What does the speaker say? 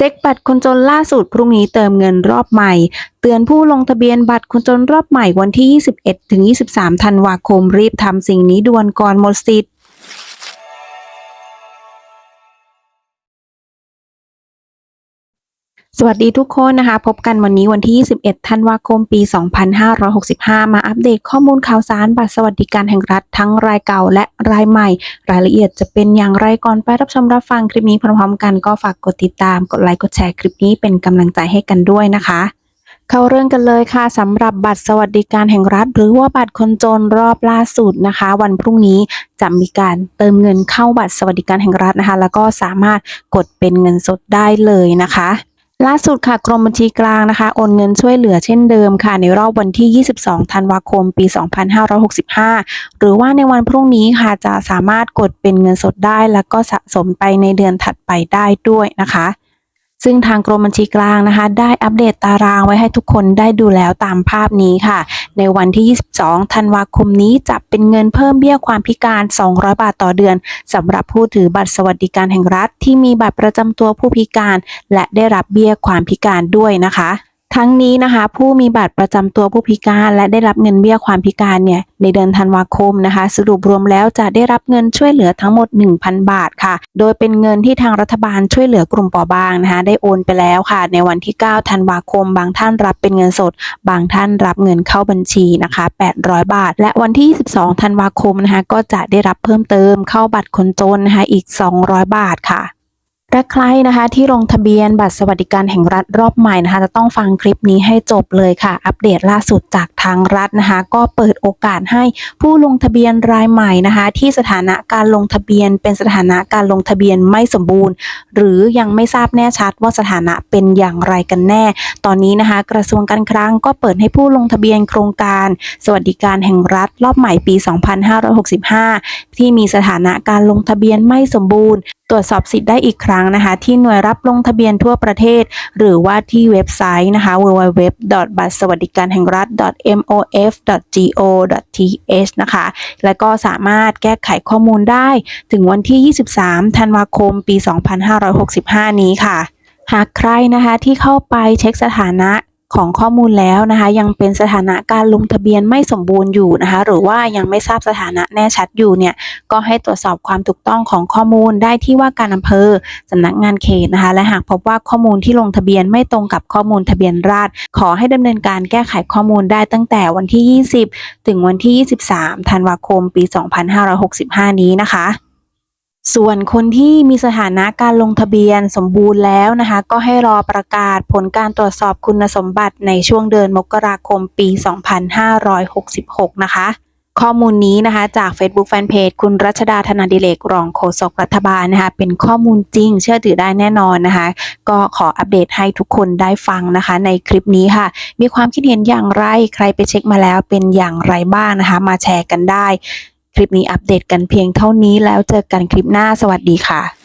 เช็คบัตรคนจนล่าสุดพรุ่งนี้เติมเงินรอบใหม่ เตือนผู้ลงทะเบียนบัตรคนจนรอบใหม่วันที่ 21-23 ธันวาคมรีบทำสิ่งนี้ด่วนก่อนหมดสิทธิ์ สวัสดีทุกคนนะคะ พบกันวันนี้วันที่ 21 ธันวาคม ปี 2565 มาอัปเดตข้อมูลข่าวสารบัตรสวัสดิการแห่งรัฐทั้งรายเก่าและรายใหม่ รายละเอียดจะเป็นอย่างไรก่อนไปรับชมรับฟังคลิปนี้พร้อมๆกันก็ฝากกดติดตาม กดไลค์กดแชร์คลิปนี้เป็นกำลังใจให้กันด้วยนะคะเข้าเรื่องกันเลยค่ะสำหรับบัตรสวัสดิการแห่งรัฐ หรือว่าบัตรคนจนรอบล่าสุดนะคะ วันพรุ่งนี้จะมีการเติมเงินเข้าบัตรสวัสดิการแห่งรัฐนะคะ แล้วก็สามารถกดเป็นเงินสดได้เลยนะคะ ล่าสุดค่ะกรมบัญชีกลางนะคะโอนเงินช่วยเหลือเช่นเดิมค่ะ ในรอบวันที่ 22 ธันวาคม ปี 2565 หรือว่าในวันพรุ่งนี้ค่ะจะสามารถกดเป็นเงินสดได้ แล้วก็สะสมไปในเดือนถัดไปได้ด้วยนะคะ ซึ่งทางกรมบัญชีกลางนะคะ ได้อัปเดตตารางไว้ให้ทุกคนได้ดูแล้วตามภาพนี้ค่ะ ในวันที่ 22 ธันวาคมนี้จะเป็นเงินเพิ่มเบี้ยความพิการ 200 บาทต่อเดือนสำหรับผู้ถือบัตรสวัสดิการแห่งรัฐ ที่มีบัตรประจำตัวผู้พิการ และได้รับเบี้ยความพิการด้วยนะคะ ทั้งนี้นะคะ ผู้มีบัตรประจำตัวผู้พิการและได้รับเงินเบี้ยความพิการเนี่ยในเดือนธันวาคมนะคะ สรุปรวมแล้วจะได้รับเงินช่วยเหลือทั้งหมด 1,000 บาทค่ะ โดยเป็นเงินที่ทางรัฐบาลช่วยเหลือกลุ่มเปราะบางนะคะ ได้โอนไปแล้วค่ะ ในวันที่ 9 ธันวาคม บางท่านรับเป็นเงินสด บางท่านรับเงินเข้าบัญชีนะคะ 800 บาท และวันที่ 22 ธันวาคมนะคะก็จะได้รับเพิ่มเติมเข้าบัตรคนจนนะคะอีก 200 บาทค่ะ และใครนะคะ ที่ลงทะเบียนบัตรสวัสดิการแห่งรัฐรอบใหม่นะคะ จะต้องฟังคลิปนี้ให้จบเลยค่ะ อัปเดตล่าสุดจากทางรัฐนะคะ ก็เปิดโอกาสให้ผู้ลงทะเบียนรายใหม่นะคะ ที่สถานะการลงทะเบียน เป็นสถานะการลงทะเบียนไม่สมบูรณ์ หรือยังไม่ทราบแน่ชัดว่าสถานะเป็นอย่างไรกันแน่ ตอนนี้นะคะ กระทรวงการคลังก็เปิดให้ผู้ลงทะเบียนโครงการ สวัสดิการแห่งรัฐรอบใหม่ปี 2565 ที่มีสถานะการลงทะเบียนไม่สมบูรณ์ ตรวจสอบสิทธิ์ได้อีกครั้งนะคะ ที่หน่วยรับลงทะเบียนทั่วประเทศ หรือว่าที่เว็บไซต์นะคะ www. บัตรสวัสดิการแห่งรัฐ mof.go.th นะคะ และก็สามารถแก้ไขข้อมูลได้ถึงวันที่ 23 ธันวาคม ปี 2565 นี้ค่ะหากใครนะคะที่เข้าไปเช็คสถานะ ของข้อมูลแล้วนะคะ ยังเป็นสถานะการลงทะเบียนไม่สมบูรณ์อยู่นะคะ หรือว่ายังไม่ทราบสถานะแน่ชัดอยู่เนี่ยก็ให้ตรวจสอบความถูกต้องของข้อมูลได้ที่ว่าการอำเภอสำนักงานเขตนะคะ และหากพบว่าข้อมูลที่ลงทะเบียนไม่ตรงกับข้อมูลทะเบียนราษฎรขอให้ดำเนินการแก้ไขข้อมูลได้ตั้งแต่วันที่ 20 ถึงวันที่ 23 ธันวาคม ปี 2565 นี้นะคะ ส่วนคนที่มีสถานะการลงทะเบียนสมบูรณ์แล้วนะคะ ก็ให้รอประกาศผลการตรวจสอบคุณสมบัติในช่วงเดือนมกราคมปี 2566 นะคะ ข้อมูลนี้นะคะ จาก Facebook Fanpage คุณรัชดาธนาดิเลกรองโฆษกรัฐบาลนะคะ เป็นข้อมูลจริง เชื่อถือได้แน่นอนนะคะ ก็ขออัปเดตให้ทุกคนได้ฟังนะคะ ในคลิปนี้ค่ะ มีความคิดเห็นอย่างไรใครไปเช็คมาแล้วเป็นอย่างไรบ้างนะคะ มาแชร์กันได้ ลิปนี้อัปเดตกันเพียงเท่านี้แล้วเจอกันคลิปหน้าสวัสดีค่ะ